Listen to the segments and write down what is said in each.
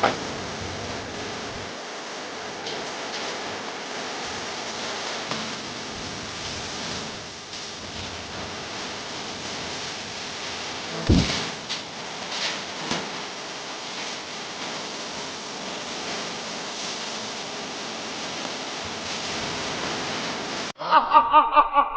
ha ha ha ha ha!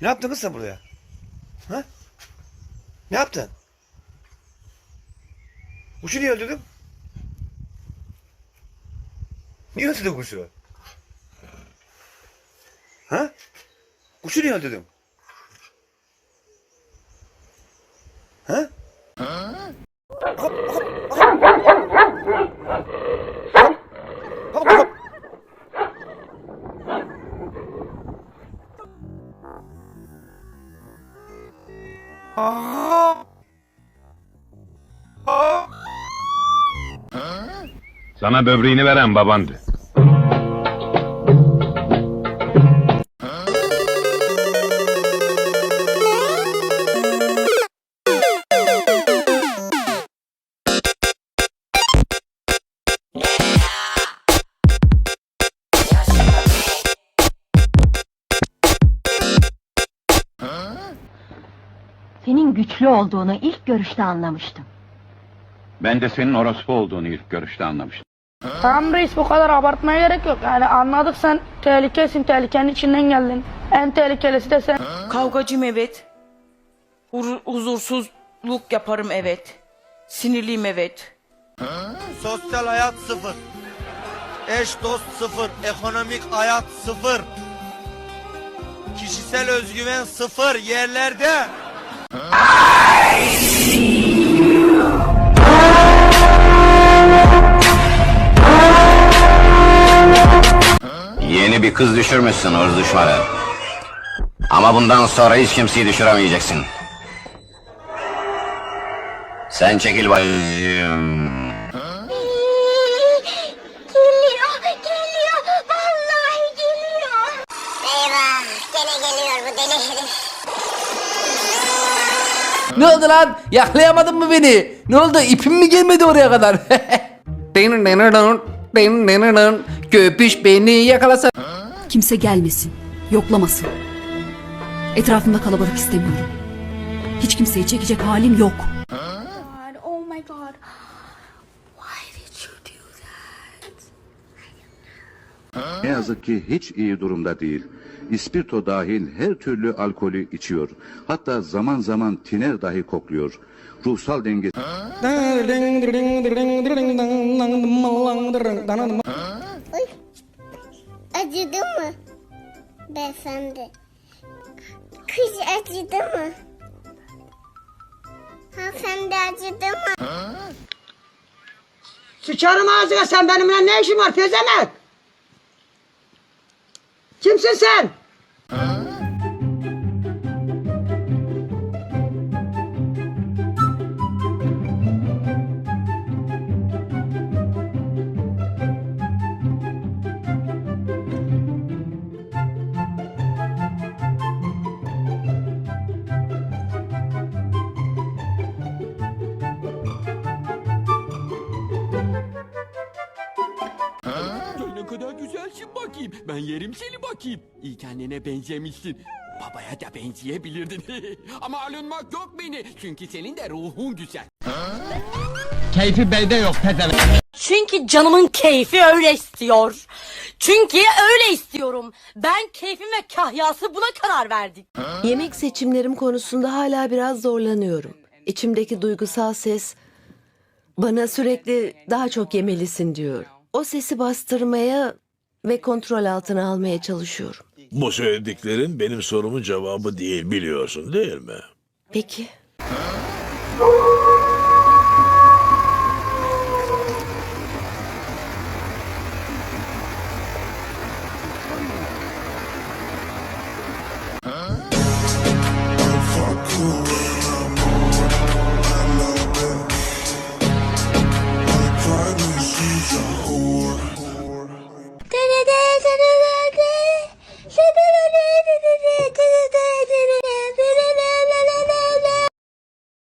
Ne yaptın kız sen buraya? Ha? Ne yaptın? Kuşu niye öldürdün? Niye öldürdün kuşu? Ha? Kuşu niye öldürdün? Ha? Sana böbreğini veren babandı. Senin güçlü olduğunu ilk görüşte anlamıştım. Ben de senin orospu olduğunu ilk görüşte anlamıştım. Tamam reis bu kadar abartmaya gerek yok. Yani anladık sen tehlikesin, tehlikenin içinden geldin. En tehlikelisi de sen. Kavgacıyım evet. Hur- huzursuzluk yaparım evet. Sinirliyim evet. Sosyal hayat sıfır. Eş dost sıfır. Ekonomik hayat sıfır. Kişisel özgüven sıfır yerlerde. Yeni bir kız düşürmüşsün hırs düşmanı. Ama bundan sonra hiç kimseyi düşüremeyeceksin. Sen çekil bayım. Geliyor, geliyor. Vallahi geliyor. Eyvah, gene geliyor bu deli herif. Ne oldu lan? Yakalayamadın mı beni? Ne oldu? İpim mi gelmedi oraya kadar? Köpüş beni yakalasa. Kimse gelmesin, yoklamasın. Etrafımda kalabalık istemiyorum. Hiç kimseyi çekecek halim yok. Oh my god. Ne yazık ki hiç iyi durumda değil. İspirto dahil her türlü alkolü içiyor. Hatta zaman zaman tiner dahi kokluyor. Ruhsal dengesi Acıdı mı? Beyefendi. Kız acıdı mı? Hanımefendi acıdı mı? Sıçarım ağzına sen benimle ne işin var pezemek? Kimsin sen? Ne Ben yerim seni bakayım. İyi kendine benzemişsin. Babaya da benzeyebilirdin. Ama alınmak yok beni. Çünkü senin de ruhun güzel. Keyfi belde yok pezevenk. Çünkü canımın keyfi öyle istiyor. Çünkü öyle istiyorum. Ben keyfim ve kahyası buna karar verdik. Yemek seçimlerim konusunda hala biraz zorlanıyorum. İçimdeki duygusal ses bana sürekli daha çok yemelisin diyor. O sesi bastırmaya ve kontrol altına almaya çalışıyorum. Bu söylediklerin benim sorumun cevabı değil biliyorsun değil mi? Peki.